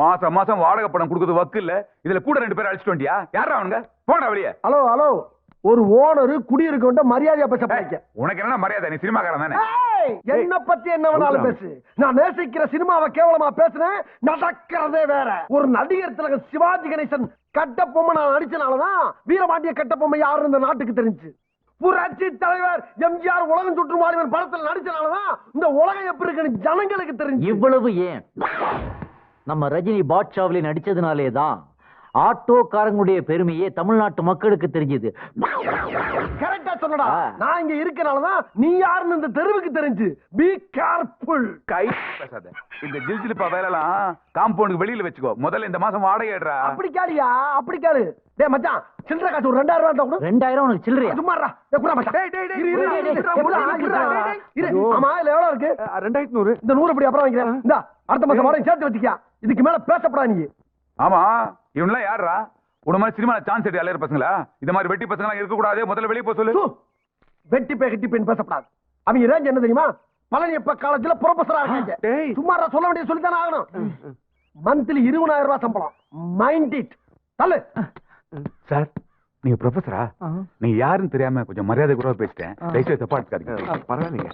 மாசம் மாசம் வாடகை பணம் கொடுக்கறது வக்கு இல்ல. இதுல கூட ரெண்டு பேரும் அழைச்சிட்டு வண்டியா? யாரா அவனுங்க? போடா வெளியே. Hello hello. ஒரு ஓனர் குடியிருக்க மரியாதையா பேச உனக்கு என்ன மரியாதை? நீ சினிமாக்காரன் தானே? என்ன பத்தி என்ன வேணாலும் பேசு. நான் நேசிக்கிற சினிமாவை கேவலமா பேசுனேன் நடக்கிறதே வேற. ஒரு நடிகர் திலகம் சிவாஜி கணேசன் கட்டபொம்மை நான் நடிச்சனாலதான் வீரபாண்டிய கட்டபொம்மை யாருன்னு இந்த நாட்டுக்கு தெரிஞ்சு. புரட்சி தலைவர் எம்ஜிஆர் உலகம் சுற்றும் வாலிபன் படத்துல நடிச்சனாலதான் இந்த உலகம் எப்படி இருக்குன்னு ஜனங்களுக்கு தெரிஞ்சு. இவ்வளவு ஏன்? நம்ம ரஜினி பாட்ஷாவிலே நடிச்சதுனாலே தான் ஆட்டோக்காரங்களுடைய பெருமையே தமிழ்நாட்டு மக்களுக்கு தெரிஞ்சது. கரெக்டா சொன்னடா. நான் இங்க இருக்கனாலதான் நீ யாருன்னு இந்த தெருவுக்கு தெரிஞ்சு. பி கேர்ஃபுல் கை பேசாத. இந்த ஜில்ஜிலிப்பா வேலைலாம் காம்பவுண்டுக்கு வெளியில வச்சுக்கோ. முதல்ல இந்த மாசம் வாடகை ஏடுறா அப்படி கேளியா அப்படி கேளு. டேய் மச்சான் சில்லறை காசு ஒரு ரெண்டாயிரம் ரூபாய் இருந்தா கூட. ரெண்டாயிரம் உனக்கு சில்லறையா? சும்மா இருடா. ஏய், குடுறா மச்சான். டேய், டேய், டேய், இரு, இரு, டேய், டேய், டேய், டேய், டேய். டேய், இரு. ஆமா, இதுல எவ்வளவு இருக்கு? ரெண்டாயிரத்தி நூறு. இந்த நூறு இப்படி அப்புறம் வைக்கிறேன் இந்த. அடுத்த மாசம் வாடகை சேர்த்து வச்சுக்கியா. இதுக்கு மேல பேசப்படா நீ. ஆமா இவன்லாம் யாருடா உன மாதிரி சினிமா சான்ஸ் எடுத்து அலையிற பசங்களா? இந்த மாதிரி வெட்டி பசங்களா இருக்க கூடாது முதல்ல வெளிய போக சொல்லு. வெட்டி பே கட்டி பெண் பேசப்படாது. அவங்க ரேஞ்ச் என்ன தெரியுமா? பழனியப்ப காலேஜ்ல ப்ரொஃபஸரா இருக்காங்க. டேய். சும்மா சொல்ல வேண்டிய சொல்லித்தானே ஆகணும். மந்த்லி இருபதாயிரம் ரூபாய் சம்பளம். மைண்ட் இட் தள்ளு. சார் நீங்க ப்ரொஃபஸரா நீங்க யாருன்னு தெரியாம கொஞ்சம் மரியாதை கூட பேசிட்டேன். தயவுசெய்து தப்பா எடுத்துக்காதீங்க. பரவாயில்லைங்க.